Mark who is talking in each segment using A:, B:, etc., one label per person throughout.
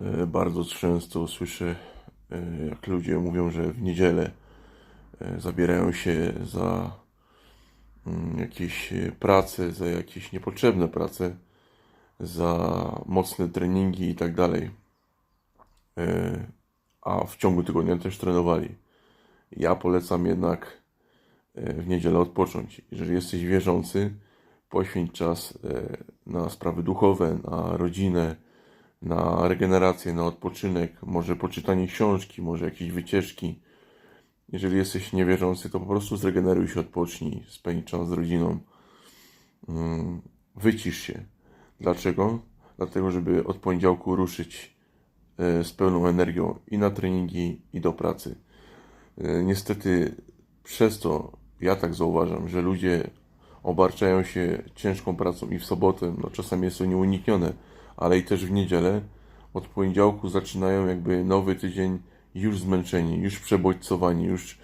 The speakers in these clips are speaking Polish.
A: E, Bardzo często słyszę, e, jak ludzie mówią, że w niedzielę e, zabierają się za mm, jakieś prace, za jakieś niepotrzebne prace, za mocne treningi i tak dalej. A w ciągu tygodnia też trenowali. Ja polecam jednak w niedzielę odpocząć. Jeżeli jesteś wierzący, poświęć czas na sprawy duchowe, na rodzinę, na regenerację, na odpoczynek, może poczytanie książki, może jakieś wycieczki. Jeżeli jesteś niewierzący, to po prostu zregeneruj się, odpocznij, spędź czas z rodziną. Mm, Wycisz się. Dlaczego? Dlatego, żeby od poniedziałku ruszyć e, z pełną energią i na treningi, i do pracy. E, Niestety przez to ja tak zauważam, że ludzie obarczają się ciężką pracą i w sobotę, no czasami jest to nieuniknione, ale i też w niedzielę. Od poniedziałku zaczynają jakby nowy tydzień już zmęczeni, już przebodźcowani, już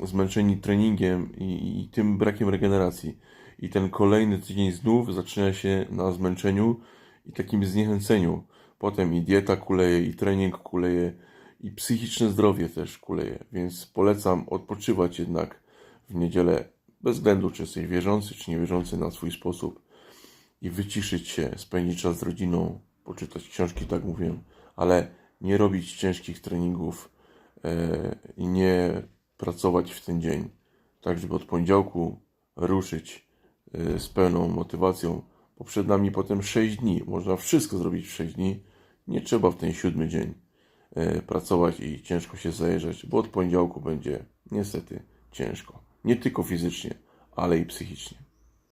A: e, zmęczeni treningiem i, i tym brakiem regeneracji. I ten kolejny tydzień znów zaczyna się na zmęczeniu i takim zniechęceniu. Potem i dieta kuleje, i trening kuleje, i psychiczne zdrowie też kuleje. Więc polecam odpoczywać jednak w niedzielę, bez względu czy jesteś wierzący, czy niewierzący na swój sposób i wyciszyć się, spędzić czas z rodziną, poczytać książki, tak mówiłem, ale nie robić ciężkich treningów e, i nie pracować w ten dzień, tak żeby od poniedziałku ruszyć e, z pełną motywacją, bo przed nami potem 6 dni, można wszystko zrobić w 6 dni, nie trzeba w ten siódmy dzień e, pracować i ciężko się zajeżdżać, bo od poniedziałku będzie niestety ciężko, nie tylko fizycznie, ale i psychicznie.